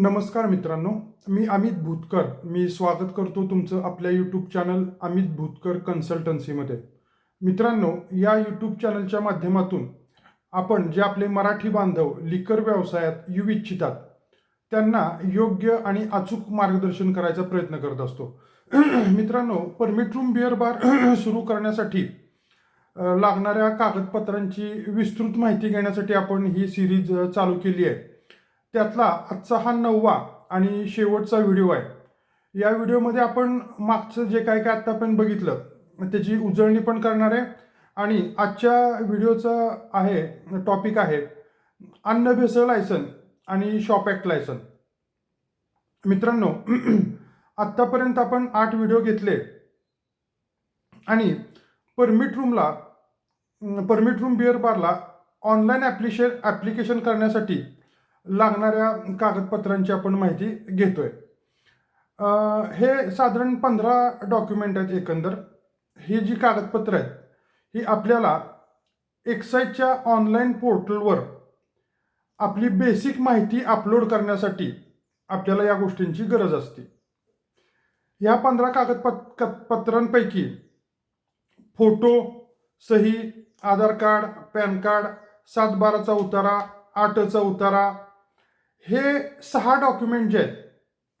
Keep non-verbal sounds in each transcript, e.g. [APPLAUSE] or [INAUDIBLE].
नमस्कार मित्रांनो मी अमित भूतकर. मी स्वागत करतो तुमचं आपल्या यूट्यूब चॅनल अमित भूतकर कन्सल्टन्सीमध्ये मित्रांनो या यूट्यूब चॅनलच्या माध्यमातून आपण जे आपले मराठी बांधव लिकर व्यवसायात येऊ इच्छितात त्यांना योग्य आणि अचूक मार्गदर्शन करायचा प्रयत्न करत असतो. [CLEARS THROAT] मित्रांनो परमिट रूम बिअर बार सुरू करण्यासाठी लागणाऱ्या कागदपत्रांची विस्तृत माहिती घेण्यासाठी आपण ही सिरीज चालू केली आहे. त्यातला आजचा हा नववा आणि शेवटचा व्हिडिओ आहे. या व्हिडिओमध्ये आपण मागचं जे काय काय आत्ता आपण बघितलं त्याची उजळणी पण करणार आहे आणि आजच्या व्हिडिओचं आहे टॉपिक आहे अन्न भेसळ लायसन आणि शॉप ॲक्ट लायसन मित्रांनो [CLEARS THROAT] आत्तापर्यंत आपण आठ व्हिडिओ घेतले आणि परमिट रूमला परमिट रूम बिअर बारला ऑनलाईन ॲप्लिशे ॲप्लिकेशन करण्यासाठी लागणाऱ्या कागदपत्रांची आपण माहिती घेतोय. हे साधारण पंधरा डॉक्युमेंट आहेत एकंदर. ही जी कागदपत्र आहेत ही आपल्याला एक्साईजच्या ऑनलाईन पोर्टलवर आपली बेसिक माहिती अपलोड करण्यासाठी आपल्याला या गोष्टींची गरज असते. या पंधरा कागदपत क- पत्रांपैकी फोटो सही आधार कार्ड पॅन कार्ड सात बाराचा उतारा आठचा उतारा हे सहा डॉक्युमेंट जे आहेत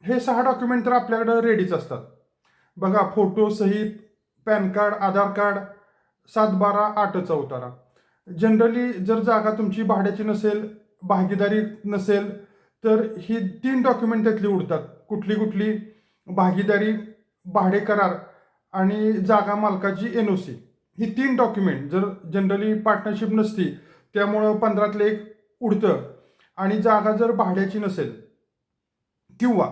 हे सहा डॉक्युमेंट तर आपल्याकडं रेडीच असतात. बघा फोटो सही पॅन कार्ड आधार कार्ड सात बारा आठचा उतारा जनरली जर जागा तुमची भाड्याची नसेल भागीदारी नसेल तर ही तीन डॉक्युमेंट त्यातली उडतात. कुठली कुठली? भागीदारी भाडे करार आणि जागा मालकाची एन ओ सी ही तीन डॉक्युमेंट जर जनरली पार्टनरशिप नसती त्यामुळं पंधरातलं एक उडतं. आणि जागा जर भाड्याची नसेल किंवा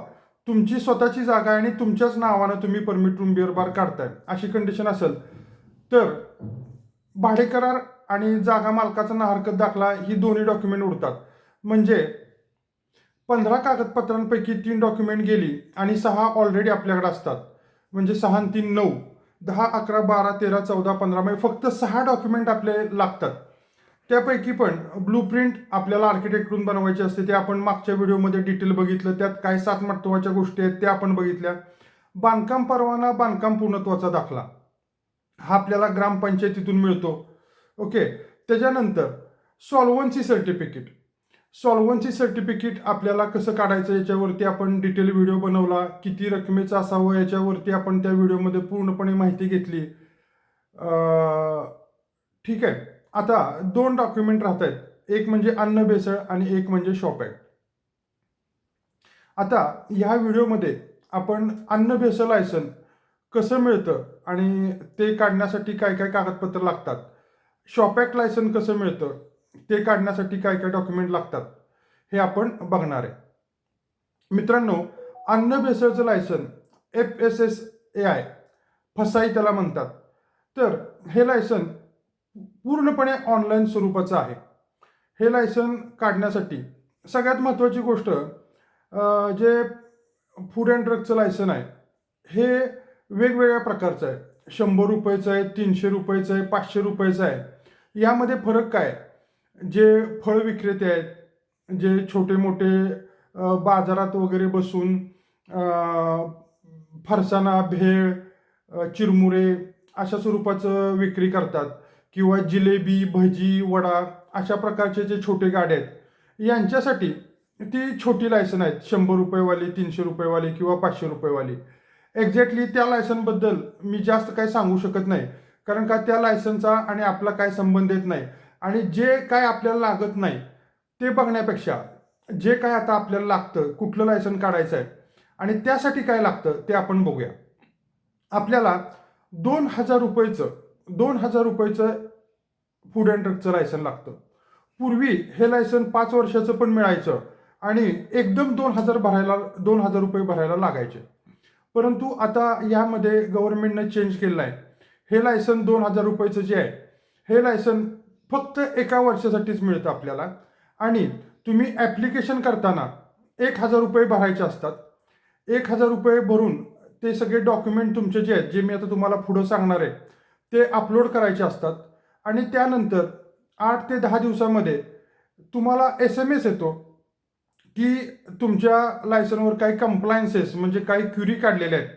तुमची स्वतःची जागा आहे आणि तुमच्याच नावानं तुम्ही परमिट रूम बिअर बार काढताय अशी कंडिशन असेल तर भाडे करार आणि जागा मालकाचा ना हरकत दाखला ही दोन्ही डॉक्युमेंट उडतात. म्हणजे पंधरा कागदपत्रांपैकी तीन डॉक्युमेंट गेली आणि सहा ऑलरेडी आपल्याकडे असतात. म्हणजे सहा तीन नऊ दहा अकरा बारा तेरा चौदा पंधरा म्हणजे फक्त सहा डॉक्युमेंट आपले लागतात. त्यापैकी पण ब्लू प्रिंट आपल्याला आर्किटेक्टकडून बनवायची असते. ते आपण मागच्या व्हिडिओमध्ये डिटेल बघितलं. त्यात काय सात महत्त्वाच्या गोष्टी आहेत त्या आपण बघितल्या. बांधकाम परवाना बांधकाम पूर्णत्वाचा दाखला. हा आपल्याला ग्रामपंचायतीतून मिळतो. ओके त्याच्यानंतर सॉल्वन्सी सर्टिफिकेट सॉल्वन्सी सर्टिफिकेट आपल्याला कसं काढायचं याच्यावरती आपण डिटेल व्हिडिओ बनवला. किती रकमेचा असावं याच्यावरती आपण त्या व्हिडिओमध्ये पूर्णपणे माहिती घेतली. ठीक आहे. आता दोन डॉक्युमेंट राहत आहेत एक म्हणजे अन्न भेसळ आणि एक म्हणजे शॉप ॲक्ट आता ह्या व्हिडिओमध्ये आपण अन्न भेसळ लायसन कसं मिळतं आणि ते काढण्यासाठी काय काय कागदपत्र लागतात? शॉप ॲक्ट लायसन कसं मिळतं? ते काढण्यासाठी काय काय डॉक्युमेंट लागतात? हे आपण बघणार आहे. मित्रांनो अन्न भेसळचं licence F S S A I FSSAI त्याला म्हणतात. तर हे लायसन पूर्णपणे ऑनलाईन स्वरूपाचं आहे. हे लायसन काढण्यासाठी सगळ्यात महत्त्वाची गोष्ट जे फूड अँड ड्रगचं लायसन आहे हे वेगवेगळ्या प्रकारचं आहे. शंभर रुपयाचं आहे तीनशे रुपयाचं आहे पाचशे रुपयाचं आहे. यामध्ये फरक काय? जे फळ विक्रेते आहेत जे छोटे मोठे बाजारात वगैरे बसून फरसाना फरसाणा भेळ चिरमुरे अशा स्वरूपाचं विक्री करतात. किंवा जिलेबी भजी वडा अशा प्रकारचे जे छोटे गाड्या आहेत यांच्यासाठी ती छोटी लायसन आहेत. शंभर रुपयेवाली तीनशे रुपयेवाली किंवा पाचशे रुपयेवाली. एक्झॅक्टली त्या लायसनबद्दल मी जास्त काही सांगू शकत नाही. कारण का त्या लायसनचा आणि आपला काय संबंध येत नाही. आणि जे काय आपल्याला लागत नाही ते बघण्यापेक्षा जे काय आता आपल्याला लागतं कुठलं लायसन काढायचं आहे आणि त्यासाठी काय लागतं ते आपण बघूया. आपल्याला दोन हजार रुपयेचं दोन हजार रुपयेचं फूड अँड ड्रगचं लायसन लागतं. पूर्वी हे लायसन पाच वर्षाचं पण मिळायचं आणि एकदम दोन हजार भरायला दोन हजार रुपये भरायला लागायचे. परंतु आता यामध्ये गव्हर्नमेंटनं चेंज केलेलं आहे. हे लायसन दोन हजार रुपयाचं जे आहे हे लायसन फक्त एका वर्षासाठीच मिळतं आपल्याला. आणि तुम्ही ॲप्लिकेशन करताना एक हजार रुपये भरायचे असतात. एक हजार रुपये भरून ते सगळे डॉक्युमेंट तुमचे जे आहेत जे मी आता तुम्हाला पुढं सांगणार आहे ते अपलोड करायचे असतात. आणि त्यानंतर आठ ते दहा दिवसामध्ये तुम्हाला एस एम एस येतो की तुमच्या लायसनवर काही कंप्लायन्सेस म्हणजे काही क्युरी काढलेल्या आहेत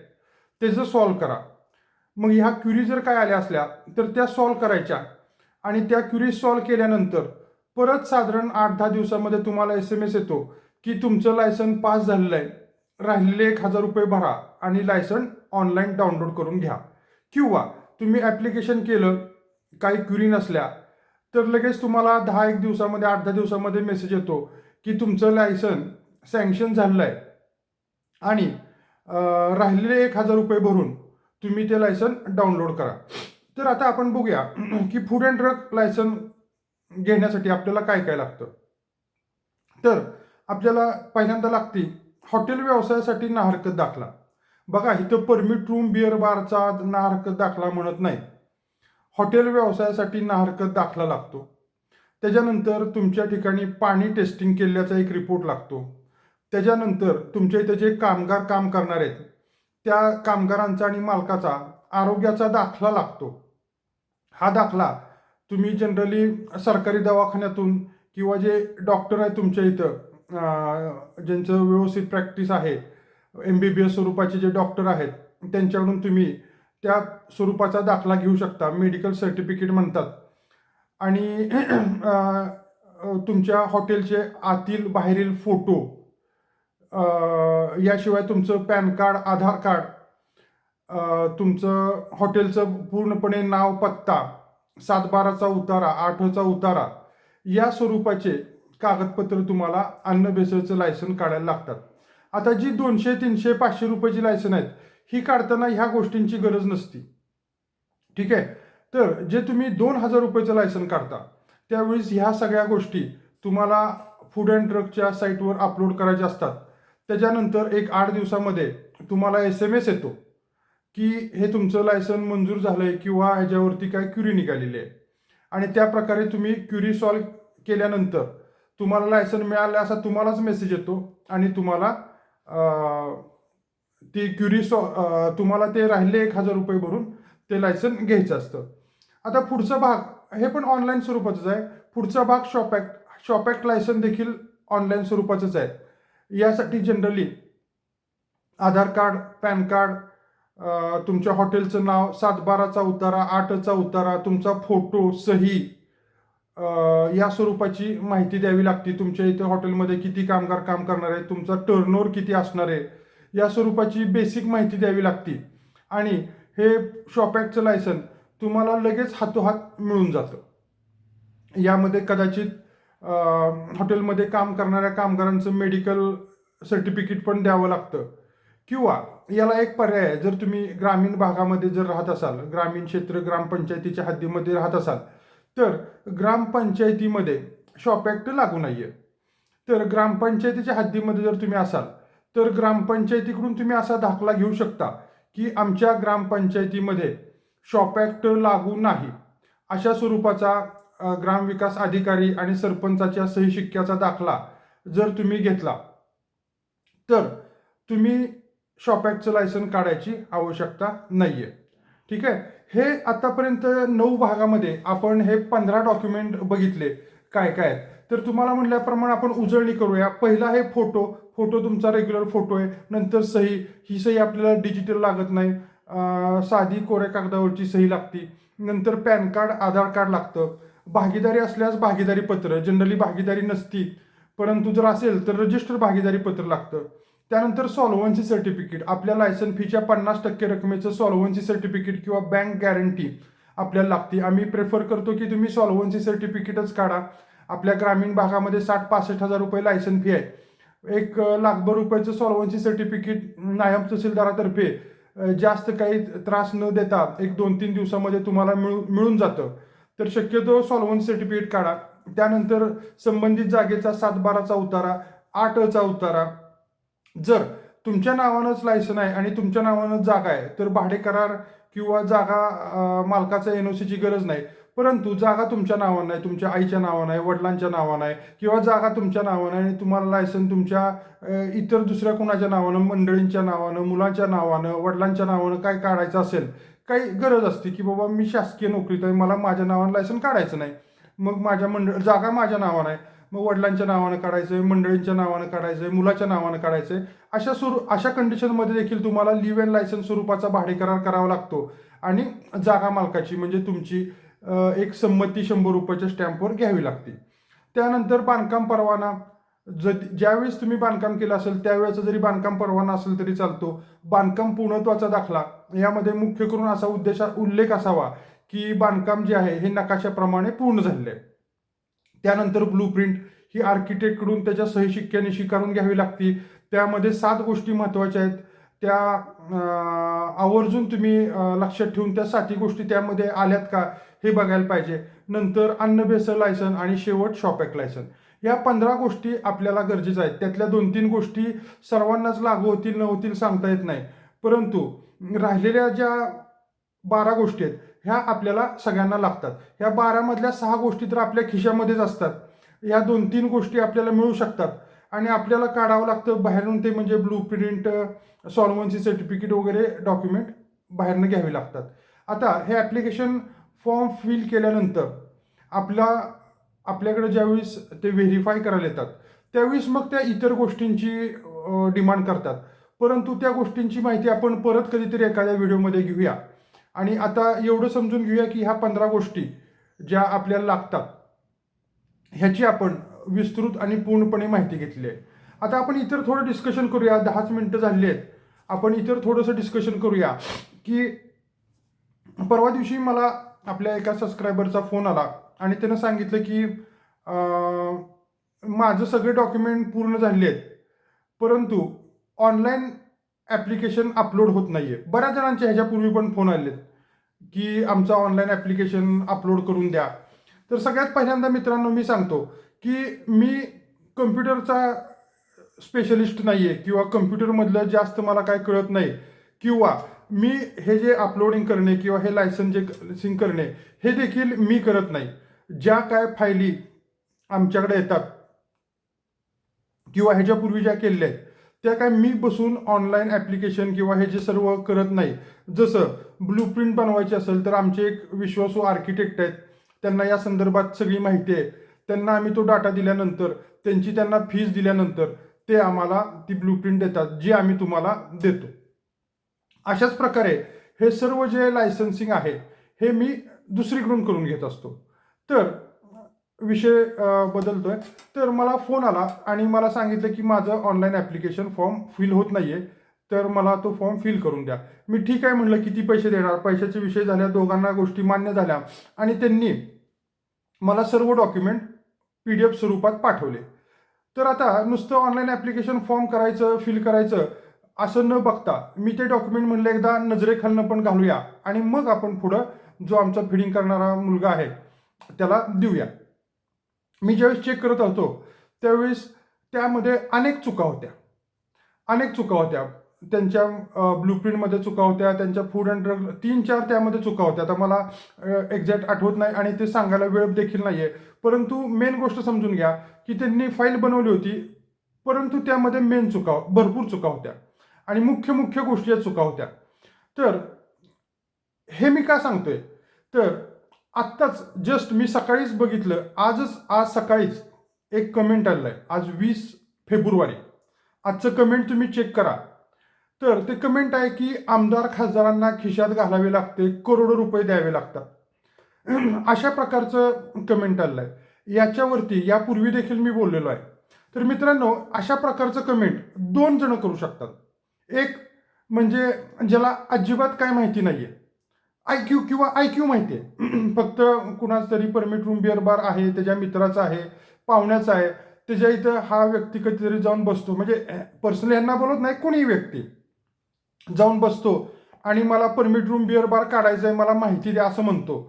त्याचं सॉल्व करा. मग ह्या क्युरी जर काय आल्या असल्या तर त्या सॉल्व करायच्या. आणि त्या क्युरी सॉल्व केल्यानंतर परत साधारण आठ दहा दिवसामध्ये तुम्हाला एस एम एस येतो की तुमचं लायसन पास झालेलं आहे. राहिलेले एक हजार रुपये भरा आणि लायसन ऑनलाईन डाउनलोड करून घ्या. किंवा तुम्ही ॲप्लिकेशन केलं काही क्युरी नसल्या तर लगेच तुम्हाला दहा एक दिवसामध्ये आठ दहा दिवसामध्ये मेसेज येतो की तुमचं लायसन सँक्शन झालेलं आहे आणि राहिलेले एक हजार रुपये भरून तुम्ही ते लायसन डाउनलोड करा. तर आता आपण बघूया [CLEARS THROAT] की फूड अँड ड्रग लायसन घेण्यासाठी आपल्याला काय काय लागतं. तर आपल्याला पहिल्यांदा लागते हॉटेल व्यवसायासाठी नाहरकत दाखला. बघा इथं परमिट रूम बिअर बारचा नाहरकत दाखला म्हणत नाही. हॉटेल व्यवसायासाठी नाहरकत दाखला लागतो. त्याच्यानंतर तुमच्या ठिकाणी पाणी टेस्टिंग केल्याचा एक रिपोर्ट लागतो. त्याच्यानंतर तुमच्या इथं जे कामगार काम करणार आहेत त्या कामगारांचा आणि मालकाचा आरोग्याचा दाखला लागतो. हा दाखला तुम्ही जनरली सरकारी दवाखान्यातून किंवा जे डॉक्टर आहे तुमच्या इथं ज्यांचं व्यवस्थित प्रॅक्टिस आहे एम बी बी एस स्वरूपाचे जे डॉक्टर आहेत त्यांच्याकडून तुम्ही त्या स्वरूपाचा दाखला घेऊ शकता. मेडिकल सर्टिफिकेट म्हणतात. आणि तुमच्या हॉटेलचे आतील बाहेरील फोटो याशिवाय तुमचं पॅन कार्ड आधार कार्ड तुमचं हॉटेलचं पूर्णपणे नाव पत्ता सातबाराचा उतारा आठचा उतारा या स्वरूपाचे कागदपत्र तुम्हाला अन्न बेसळचं लायसन काढायला लागतात. आता जी दोनशे तीनशे पाचशे रुपयाची लायसन आहेत ही काढताना ह्या गोष्टींची गरज नसती. ठीक आहे? तर जे तुम्ही दोन हजार रुपयाचं लायसन काढता त्यावेळेस ह्या सगळ्या गोष्टी तुम्हाला फूड अँड ड्रगच्या साईटवर अपलोड करायच्या असतात. त्याच्यानंतर एक आठ दिवसामध्ये तुम्हाला एस एम एस येतो की हे तुमचं लायसन मंजूर झालं आहे किंवा ह्याच्यावरती काय क्युरी निघालेली आहे. आणि त्या प्रकारे तुम्ही क्युरी सॉल्व केल्यानंतर तुम्हाला लायसन मिळालं असा तुम्हालाच मेसेज येतो आणि तुम्हाला ती क्युरीसॉ तुम्हाला ते राहिले एक हजार रुपये भरून ते लायसन घ्यायचं असतं. आता पुढचा भाग हे पण ऑनलाईन स्वरूपाचंच आहे. पुढचा भाग shop act shop act licence देखील ऑनलाईन स्वरूपाचंच आहे. यासाठी generally Aadhaar card PAN card तुमच्या हॉटेलचं नाव सातबाराचा उतारा आठचा उतारा तुमचा फोटो सही या स्वरूपाची माहिती द्यावी लागते. तुमच्या इथे हॉटेलमध्ये किती कामगार काम करणार आहे तुमचा टर्नओवर किती असणार आहे या स्वरूपाची बेसिक माहिती द्यावी लागते. आणि हे शॉप ॲक्टचं लायसन तुम्हाला लगेच हातोहात मिळून जातं. यामध्ये कदाचित हॉटेलमध्ये काम करणाऱ्या कामगारांचं मेडिकल सर्टिफिकेट पण द्यावं लागतं. किंवा याला एक पर्याय आहे जर तुम्ही ग्रामीण भागामध्ये जर राहत असाल ग्रामीण क्षेत्र ग्रामपंचायतीच्या हद्दीमध्ये राहत असाल तर ग्रामपंचायतीमध्ये शॉप ॲक्ट लागू नाही आहे तर ग्रामपंचायतीच्या हद्दीमध्ये जर तुम्ही असाल तर ग्रामपंचायतीकडून तुम्ही असा दाखला घेऊ शकता की आमच्या ग्रामपंचायतीमध्ये शॉप ॲक्ट लागू नाही. अशा स्वरूपाचा ग्रामविकास अधिकारी आणि सरपंचाच्या सही शिक्क्याचा दाखला जर तुम्ही घेतला तर तुम्ही शॉप ॲक्टचं लायसन काढायची आवश्यकता नाही आहे ठीक आहे? हे आतापर्यंत नऊ भागामध्ये आपण हे पंधरा डॉक्युमेंट बघितले. काय काय? आहेत तर तुम्हाला म्हटल्याप्रमाणे आपण उजळणी करूया. पहिला हे फोटो फोटो तुमचा रेग्युलर फोटो आहे. नंतर सही. ही सही आपल्याला डिजिटल लागत नाही. साधी कोऱ्या कागदावरची सही लागती. नंतर पॅन कार्ड आधार कार्ड लागतं. भागीदारी असल्यास भागीदारी पत्र. जनरली भागीदारी नसती. परंतु जर असेल तर रजिस्टर भागीदारी पत्र लागतं. त्यानंतर सॉल्वन्सी सर्टिफिकेट आपल्या लायसन फीच्या पन्नास टक्के रकमेचं सॉल्वन्सी सर्टिफिकेट किंवा बँक गॅरंटी आपल्याला लागते. आम्ही प्रेफर करतो की तुम्ही सॉल्वन्सी सर्टिफिकेटच काढा. आपल्या ग्रामीण भागामध्ये साठ पासष्ट हजार रुपये लायसन फी आहे. एक लाखभर रुपयाचं सॉल्वन्सी सर्टिफिकेट नायब तहसीलदारातर्फे जास्त काही त्रास न देता एक दोन तीन दिवसामध्ये तुम्हाला मिळू मिळून जातं. तर शक्यतो सॉल्वन्सी सर्टिफिकेट काढा. त्यानंतर संबंधित जागेचा सातबाराचा उतारा आठचा उतारा जर तुमच्या नावानंच लायसन आहे आणि तुमच्या नावानंच जागा आहे तर भाडे करार किंवा जागा मालकाचा एन ओ सीची गरज नाही. परंतु जागा तुमच्या नावानं आहे तुमच्या आईच्या नावानं आहे वडिलांच्या नावानं आहे किंवा जागा तुमच्या नावानं आहे आणि तुम्हाला लायसन तुमच्या इतर दुसऱ्या कोणाच्या नावानं मंडळींच्या नावानं मुलांच्या नावानं वडिलांच्या नावानं काय काढायचं असेल काही गरज असते की बाबा मी शासकीय नोकरीत आहे मला माझ्या नावानं लायसन काढायचं नाही. मग माझ्या मंडळ जागा माझ्या नावानं आहे. मग वडिलांच्या नावानं काढायचं आहे मंडळींच्या नावानं काढायचं आहे मुलाच्या नावानं काढायचं आहे अशा सुरू अशा कंडिशनमध्ये देखील तुम्हाला लिव्ह अँड लायसन्स स्वरूपाचा भाडे करार करावा लागतो. आणि जागा मालकाची म्हणजे तुमची एक संमती शंभर रुपयाच्या स्टॅम्पवर घ्यावी लागते. त्यानंतर बांधकाम परवाना. ज ज्यावेळेस तुम्ही बांधकाम केलं असेल त्यावेळेचा जरी बांधकाम परवाना असेल तरी चालतो. बांधकाम पूर्णत्वाचा दाखला. यामध्ये मुख्य करून असा उद्देश उल्लेख असावा की बांधकाम जे आहे हे नकाशाप्रमाणे पूर्ण झालेलं आहे. त्यानंतर ब्लूप्रिंट ही आर्किटेक्टकडून त्याच्या सहशिक्क्याने स्वीकारून घ्यावी लागते. त्यामध्ये सात गोष्टी महत्त्वाच्या आहेत. त्या आवर्जून तुम्ही लक्षात ठेवून त्या साती गोष्टी त्यामध्ये आल्यात का हे बघायला पाहिजे. नंतर अन्न बेसर लायसन आणि शेवट शॉपॅक लायसन या पंधरा गोष्टी आपल्याला गरजेच्या आहेत. त्यातल्या दोन तीन गोष्टी सर्वांनाच लागू होतील न होतील सांगता येत नाही. परंतु राहिलेल्या ज्या बारा गोष्टी आहेत ह्या आपल्याला सगळ्यांना लागतात. ह्या बारामधल्या सहा गोष्टी तर आपल्या खिशामध्येच असतात. या दोन तीन गोष्टी आपल्याला मिळू शकतात. आणि आपल्याला काढावं लागतं बाहेरून ते म्हणजे ब्लू प्रिंट सॉल्वन्सी सर्टिफिकेट वगैरे डॉक्युमेंट बाहेरनं घ्यावे लागतात. आता हे ॲप्लिकेशन फॉर्म फिल केल्यानंतर आपला आपल्याकडे ज्यावेळेस ते व्हेरीफाय करायला येतात त्यावेळेस मग त्या इतर गोष्टींची डिमांड करतात. परंतु त्या गोष्टींची माहिती आपण परत कधीतरी एखाद्या व्हिडिओमध्ये घेऊया. आणि आता एवढं समजून घेऊया की ह्या पंधरा गोष्टी ज्या आपल्याला लागतात ह्याची आपण विस्तृत आणि पूर्णपणे माहिती घेतली आहे. आता आपण इतर थोडं डिस्कशन करूया. दहाच मिनटं झाली आहेत. आपण इतर थोडंसं डिस्कशन करूया की परवा दिवशी मला आपल्या एका सबस्क्रायबरचा फोन आला आणि त्यानं सांगितलं की माझं सगळे डॉक्युमेंट पूर्ण झाले आहेत परंतु ऑनलाईन ॲप्लिकेशन अपलोड होत नाही आहे बऱ्याच जणांचे ह्याच्यापूर्वी पण फोन आले आहेत की आमचं ऑनलाईन ॲप्लिकेशन अपलोड करून द्या. तर सगळ्यात पहिल्यांदा मित्रांनो मी सांगतो की मी कम्प्युटरचा स्पेशलिस्ट नाही आहे किंवा कम्प्युटरमधलं जास्त मला काय कळत नाही. किंवा मी हे जे अपलोडिंग करणे किंवा हे लायसन जे सिंग करणे हे देखील मी करत नाही. ज्या काय फायली आमच्याकडे येतात किंवा ह्याच्यापूर्वी ज्या केलेल्या आहेत त्या काय मी बसून ऑनलाईन ॲप्लिकेशन किंवा हे जे सर्व करत नाही. जसं ब्लूप्रिंट बनवायची असेल तर आमचे एक विश्वासू आर्किटेक्ट आहेत. त्यांना या संदर्भात सगळी माहिती आहे. त्यांना आम्ही तो डाटा दिल्यानंतर त्यांची त्यांना फीज दिल्यानंतर ते आम्हाला ती ब्लूप्रिंट देतात जी आम्ही तुम्हाला देतो. अशाच प्रकारे हे सर्व जे लायसन्सिंग आहे हे मी दुसरीकडून करून घेत असतो. तर विषय बदलतोय. तर मला फोन आला आणि मला सांगितलं की माझं ऑनलाईन ॲप्लिकेशन फॉर्म फिल होत नाही आहे तर मला तो फॉर्म फिल करून द्या. मी ठीक आहे म्हणलं किती पैसे देणार? पैशाचे विषय झाल्या दोघांना गोष्टी मान्य झाल्या. आणि त्यांनी मला सर्व डॉक्युमेंट पी डी एफ स्वरूपात पाठवले. तर आता नुसतं ऑनलाईन ॲप्लिकेशन फॉर्म करायचं फिल करायचं असं न बघता मी ते डॉक्युमेंट म्हणलं एकदा नजरेखालनं पण घालूया. आणि मग आपण पुढं जो आमचा फिडिंग करणारा मुलगा आहे त्याला देऊया. मी ज्यावेळेस चेक करत होतो त्यावेळेस त्यामध्ये अनेक चुका होत्या. अनेक चुका होत्या. त्यांच्या ब्लूप्रिंटमध्ये चुका होत्या त्यांच्या फूड अँड ड्रग तीन चार त्यामध्ये चुका होत्या. आता मला एक्झॅक्ट आठवत नाही आणि ते सांगायला वेळ देखील नाही आहे परंतु मेन गोष्ट समजून घ्या की त्यांनी फाईल बनवली होती परंतु त्यामध्ये मेन चुका भरपूर चुका होत्या. आणि मुख्य मुख्य गोष्टी या चुका होत्या. तर हे मी का सांगतोय? तर आत्ताच जस्ट मी सकाळीच बघितलं. आजच आज सकाळीच एक कमेंट आलेलं आहे आज वीस फेब्रुवारी. आजचं कमेंट तुम्ही चेक करा. तर ते कमेंट आहे की आमदार खासदारांना खिशात घालावे लागते करोडो रुपये द्यावे लागतात. [CLEARS THROAT] अशा प्रकारचं कमेंट आलेलं आहे याच्यावरती यापूर्वी देखील मी बोललेलो आहे. तर मित्रांनो अशा प्रकारचं कमेंट दोन जण करू शकतात. एक म्हणजे ज्याला अजिबात काय माहिती नाही आहे आय क्यू किंवा आय क्यू माहिती आहे. [CLEARS THROAT] फक्त कुणाच तरी परमिट रूम बिअर बार आहे त्याच्या मित्राचा आहे पाहुण्याचा आहे त्याच्या इथं हा व्यक्ती कधीतरी जाऊन बसतो. म्हणजे पर्सनली यांना बोलत नाही कोणीही व्यक्ती. जाऊन बसतो आणि मला परमिट रूम बिअर बार काढायचं आहे मला माहिती द्या असं म्हणतो.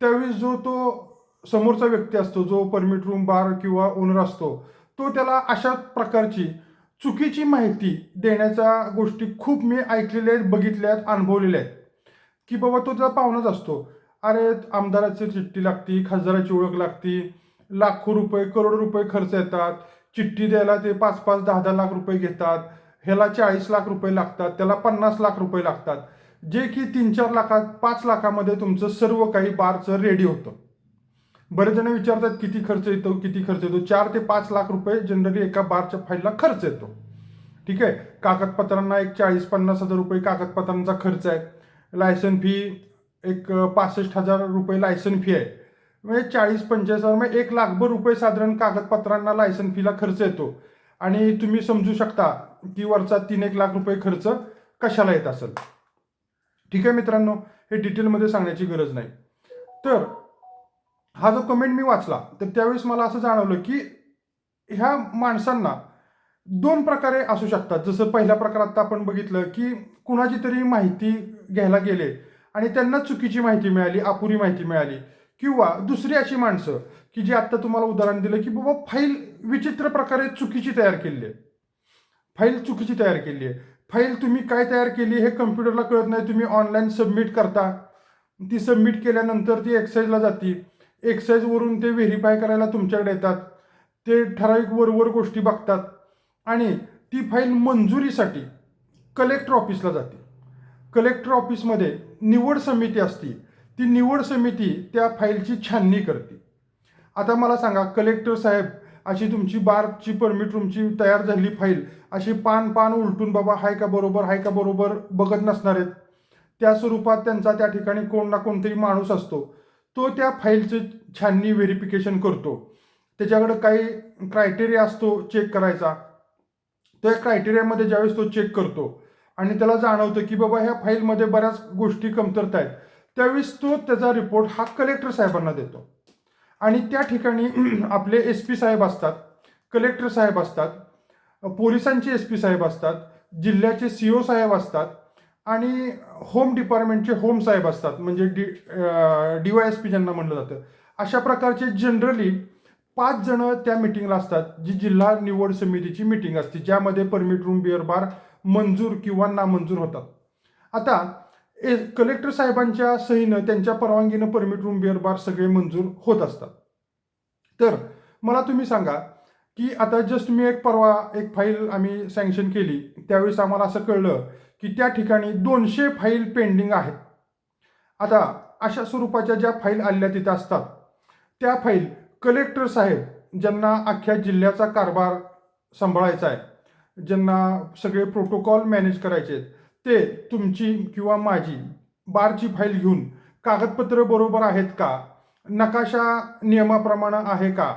त्यावेळी जो तो समोरचा व्यक्ती असतो जो परमिट रूम बार किंवा ओनर असतो तो त्याला अशा प्रकारची चुकीची माहिती देण्याच्या गोष्टी खूप मी ऐकलेल्या आहेत बघितल्या आहेत अनुभवलेल्या आहेत. की बाबा तो त्याचा पाहुणाच असतो. अरे आमदाराची चिठ्ठी लागती खासदाराची ओळख लागती लाखो रुपये करोड रुपये खर्च येतात चिठ्ठी द्यायला ते पाच पाच दहा दहा लाख रुपये घेतात ह्याला चाळीस लाख रुपये लागतात त्याला पन्नास लाख रुपये लागतात. जे की तीन चार लाखात पाच लाखामध्ये तुमचं सर्व काही बारचं रेडी होतं. बरेच जण विचारतात किती खर्च येतो किती खर्च येतो? चार ते पाच लाख रुपये जनरली एका बारच्या फाईलला खर्च येतो. ठीक आहे? कागदपत्रांना एक चाळीस पन्नास हजार रुपये कागदपत्रांचा खर्च आहे. लायसन फी एक पासष्ट हजार रुपये लायसन फी आहे. म्हणजे चाळीस पंचेचाळीस हजार म्हणजे एक लाखभर रुपये साधारण कागदपत्रांना लायसन फीला खर्च येतो. आणि तुम्ही समजू शकता की वरचा तीन एक लाख रुपये खर्च कशाला येत असेल. ठीक आहे मित्रांनो? हे डिटेलमध्ये सांगण्याची गरज नाही. तर हा जो कमेंट मी वाचला तर त्यावेळेस मला असं जाणवलं की ह्या माणसांना दोन प्रकारे असू शकतात. जसं पहिल्या प्रकारात आपण बघितलं की कुणाची तरी माहिती घ्यायला गेले. आणि त्यांना चुकीची माहिती मिळाली अपुरी माहिती मिळाली. किंवा दुसरी अशी माणसं की जी आत्ता तुम्हाला उदाहरण दिलं की बाबा फाईल विचित्र प्रकारे चुकीची तयार केली आहे फाईल चुकीची तयार केली आहे फाईल तुम्ही काय तयार केली हे कम्प्युटरला कळत नाही तुम्ही ऑनलाईन सबमिट करता. ती सबमिट केल्यानंतर ती एक्साईजला जाती. एक्साईजवरून ते व्हेरीफाय करायला तुमच्याकडे येतात. ते ठराविक वरवर गोष्टी बघतात. आणि ती फाईल मंजुरीसाठी कलेक्टर ऑफिसला जाते. कलेक्टर ऑफिसमध्ये निवड समिती असती. ती निवड समिती त्या फाईलची छाननी करते. आता मला सांगा कलेक्टर साहेब अशी तुमची बारची परमिट तुमची तयार झाली फाईल अशी पान पान उलटून बाबा हाय का बरोबर हाय का बरोबर बघत नसणार आहेत. त्या स्वरूपात त्यांचा त्या ठिकाणी कोण ना कोणतरी माणूस असतो. तो त्या फाईलचं छाननी व्हेरिफिकेशन करतो. त्याच्याकडं काही क्रायटेरिया असतो चेक करायचा. त्या क्रायटेरियामध्ये ज्यावेळेस तो चेक करतो आणि त्याला जाणवतं की बाबा ह्या फाईलमध्ये बऱ्याच गोष्टी कमतरता आहेत. त्यावेळेस तो त्याचा रिपोर्ट हा कलेक्टर साहेबांना देतो. आणि त्या ठिकाणी [CLEARS THROAT] आपले एस पी साहेब असतात कलेक्टर साहेब असतात पोलिसांचे एस पी साहेब असतात जिल्ह्याचे सी ओ साहेब असतात आणि होम डिपार्टमेंटचे होम साहेब असतात. म्हणजे D D Y S P ज्यांना म्हणलं जातं. अशा प्रकारचे जनरली पाच जण त्या मिटिंगला असतात जी जिल्हा निवड समितीची मिटिंग असते ज्यामध्ये परमिट रूम बिअर बार मंजूर किंवा नामंजूर होतात. आता ए कलेक्टर साहेबांच्या सहीनं त्यांच्या परवानगीनं परमिट रूम बिअर बार सगळे मंजूर होत असतात. तर मला तुम्ही सांगा की आता जस्ट मी एक परवा एक फाईल आम्ही सँक्शन केली त्यावेळेस आम्हाला असं कळलं की त्या ठिकाणी दोनशे फाईल पेंडिंग आहेत. आता अशा स्वरूपाच्या ज्या फाईल आल्या तिथं असतात त्या फाईल कलेक्टर साहेब ज्यांना अख्ख्या जिल्ह्याचा कारभार सांभाळायचा आहे ज्यांना सगळे प्रोटोकॉल मॅनेज करायचे आहेत ते तुमची किंवा माझी बारची फाईल घेऊन कागदपत्र बरोबर आहेत का? नकाशा नियमाप्रमाणे आहे का?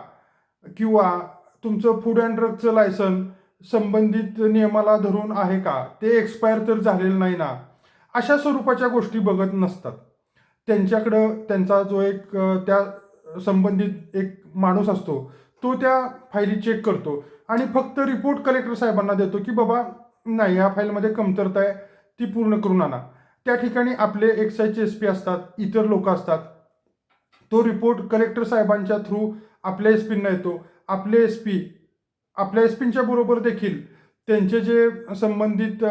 किंवा तुमचं फूड अँड ड्रगचं लायसन संबंधित नियमाला धरून आहे का? ते एक्सपायर तर झालेलं नाही ना? अशा स्वरूपाच्या गोष्टी बघत नसतात. त्यांच्याकडं त्यांचा जो एक त्या संबंधित एक माणूस असतो तो त्या फायली चेक करतो. आणि फक्त रिपोर्ट कलेक्टर साहेबांना देतो की बाबा नाही ह्या फाईलमध्ये कमतरता आहे ती पूर्ण करून आणा. त्या ठिकाणी आपले एक्साईजचे एस पी असतात इतर लोक असतात. तो रिपोर्ट कलेक्टर साहेबांच्या थ्रू आपल्या एस पींना येतो. आपले एस पी आपल्या एस पींच्या बरोबर देखील त्यांचे जे संबंधित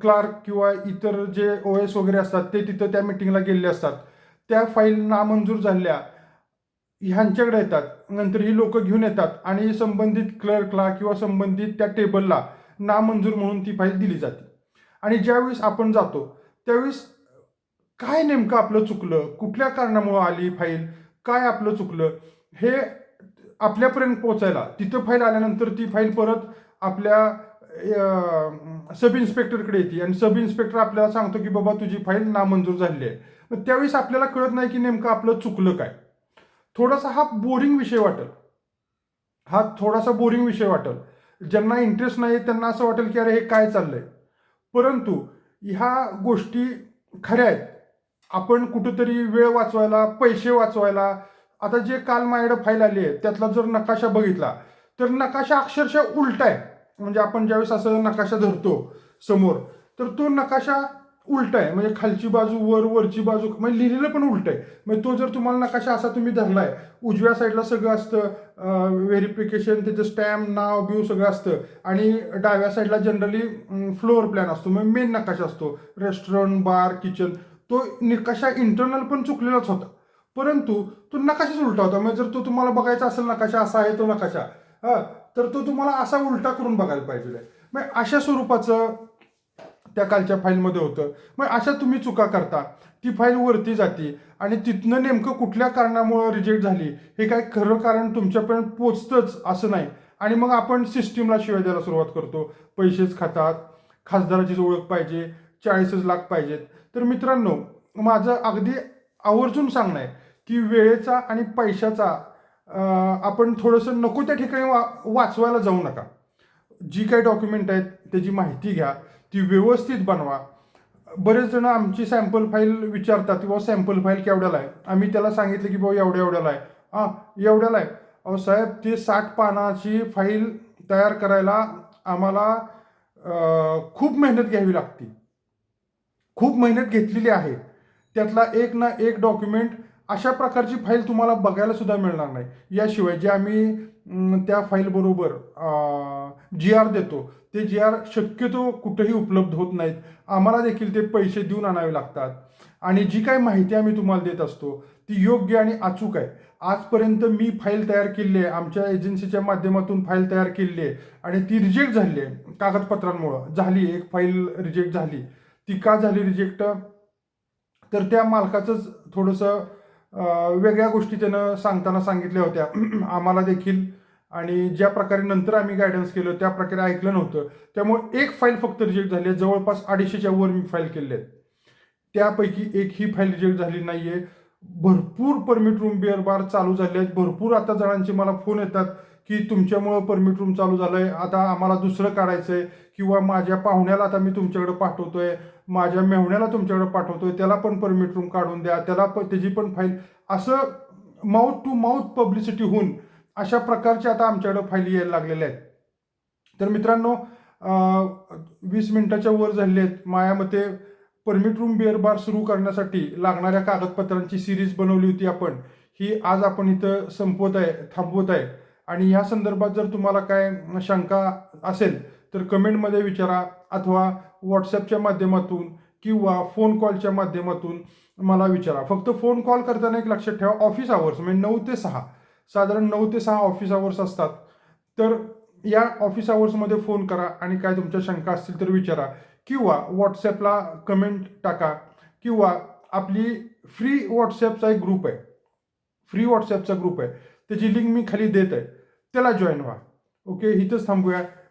क्लार्क किंवा इतर जे ओ एस वगैरे असतात ते तिथं त्या मिटिंगला गेलेले असतात. त्या फाईल नामंजूर झाल्या ह्यांच्याकडे येतात. नंतर ही लोक घेऊन येतात आणि संबंधित क्लर्कला किंवा संबंधित त्या टेबलला नामंजूर म्हणून ती फाईल दिली जाते. आणि ज्यावेळेस आपण जातो त्यावेळेस काय नेमकं आपलं चुकलं? कुठल्या कारणामुळं आली फाईल काय आपलं चुकलं? हे आपल्यापर्यंत पोचायला तिथं फाईल आल्यानंतर ती फाईल परत आपल्या सब इन्स्पेक्टरकडे येते. आणि सब इन्स्पेक्टर आपल्याला सांगतो की बाबा तुझी फाईल नामंजूर झालेली आहे. मग त्यावेळेस आपल्याला कळत नाही की नेमकं आपलं चुकलं काय. थोडासा हा बोरिंग विषय वाटेल. हा थोडासा बोरिंग विषय वाटेल. ज्यांना इंटरेस्ट नाही त्यांना असं वाटेल की अरे हे काय चाललंय? परंतु ह्या गोष्टी खऱ्या आहेत. आपण कुठंतरी वेळ वाचवायला पैसे वाचवायला आता जे काल माझ्याकडे फाईल आली आहे त्यातला जर नकाशा बघितला तर नकाशा अक्षरशः उलटा आहे. म्हणजे आपण ज्यावेळेस असं नकाशा धरतो समोर तर तो नकाशा उलट आहे. म्हणजे खालची बाजू वर वरची बाजू म्हणजे लिहिलेलं पण उलट आहे. म्हणजे तो जर तुम्हाला नकाशा असा तुम्ही धरलाय उजव्या साईडला सगळं असतं व्हेरिफिकेशन त्याचं स्टॅम्प नाव बिव सगळं असतं. आणि डाव्या साईडला जनरली फ्लोअर प्लॅन असतो. मग मेन नकाशा असतो. रेस्टॉरंट बार किचन तो नकाशा इंटरनल पण चुकलेलाच होता. परंतु तो नकाशाच उलटा होता. म्हणजे जर तो तुम्हाला बघायचा असेल नकाशा असा आहे तो नकाशा. हा? तर तो तुम्हाला असा उलटा करून बघायला पाहिजे. मग अशा स्वरूपाचं त्या कालच्या फाईलमध्ये होतं. मग अशा तुम्ही चुका करता. ती फाईल वरती जाते आणि तिथनं नेमकं कुठल्या कारणामुळं रिजेक्ट झाली हे काय खरं कारण तुमच्यापर्यंत पोचतंच असं नाही. आणि मग आपण सिस्टीमला शिवाय द्यायला सुरुवात करतो. पैसेच खातात खासदाराचीच ओळख पाहिजे चाळीसच लाख पाहिजेत. तर मित्रांनो माझं अगदी आवर्जून सांगणं आहे की वेळेचा आणि पैशाचा आपण थोडंसं नको त्या ठिकाणी वा वाचवायला जाऊ नका. जी काही डॉक्युमेंट आहेत त्याची माहिती घ्या. ती व्यवस्थित बनवा. बरेच जण आमची सॅम्पल फाईल विचारतात किंवा सॅम्पल फाईल केवढ्याला आहे? आम्ही त्याला सांगितलं की बाबा एवढ्या एवढ्याला आहे. हां एवढ्याला आहे. अहो साहेब ती साठ पानाची फाईल तयार करायला आम्हाला खूप मेहनत घ्यावी लागते. खूप मेहनत घेतलेली आहे. त्यातला एक ना एक डॉक्युमेंट अशा प्रकारची फाईल तुम्हाला बघायला सुद्धा मिळणार नाही. याशिवाय जे आम्ही त्या फाईलबरोबर जी आर देतो. ते जी आर शक्यतो कुठेही उपलब्ध होत नाहीत. आम्हाला देखील ते पैसे देऊन आणावे लागतात. आणि जी काही माहिती आम्ही तुम्हाला देत असतो ती योग्य आणि अचूक आहे. आजपर्यंत मी फाईल तयार केली आहे. आमच्या एजन्सीच्या माध्यमातून फाईल तयार केली आहे. आणि ती रिजेक्ट झाली आहे. कागदपत्रांमुळं झाली एक फाईल रिजेक्ट झाली. ती का झाली रिजेक्ट तर त्या मालकाचंच थोडंसं वेगळ्या गोष्टी त्यानं सांगताना सांगितल्या होत्या. [CLEARS THROAT] आम्हाला देखील. आणि ज्या प्रकारे नंतर आम्ही गायडन्स केलं त्या प्रकारे ऐकलं नव्हतं. त्यामुळे एक फाईल फक्त रिजेक्ट झाली आहे. जवळपास अडीचशेच्या वर मी फाईल केले आहेत. त्यापैकी एक ही फाईल रिजेक्ट झाली नाही आहे भरपूर परमिट रूम बिअर बार चालू झाले आहेत. भरपूर आता जणांचे मला फोन येतात की तुमच्यामुळं परमिट रूम चालू झालं आहे आता आम्हाला दुसरं काढायचं आहे किंवा माझ्या पाहुण्याला आता मी तुमच्याकडे पाठवतोय. माझ्या मेहण्याला तुमच्याकडे पाठवतोय त्याला पण परमिट रूम काढून द्या त्याला पण त्याची पण फाईल असं माउथ टू माउथ पब्लिसिटी होऊन अशा प्रकारचे आता आमच्याकडे फाईली यायला लागलेल्या आहेत. तर मित्रांनो वीस मिनिटाच्या वर झालेले आहेत. माझ्या मते परमिट रूम बिअर बार सुरू करण्यासाठी लागणाऱ्या कागदपत्रांची सिरीज बनवली होती आपण. ही आज आपण इथं संपवत आहे थांबवत आहे. आणि या संदर्भात जर तुम्हाला काय शंका असेल तर कमेंटमध्ये विचारा अथवा व्हॉट्सॲपच्या माध्यमातून किंवा फोन कॉलच्या माध्यमातून मला विचारा. फक्त फोन कॉल करताना एक लक्षात ठेवा ऑफिस आवर्स म्हणजे नऊ ते सहा. साधारण नऊ ते सहा ऑफिस आवर्स असतात. तर या ऑफिस आवर्समध्ये फोन करा आणि काय तुमच्या शंका असतील तर विचारा. किंवा व्हॉट्सॲपला कमेंट टाका. किंवा आपली फ्री व्हॉट्सॲपचा एक ग्रुप आहे. फ्री व्हॉट्सॲपचा ग्रुप आहे. त्याची लिंक मी खाली देत आहे. त्याला जॉईन व्हा. ओके इथंच थांबूया.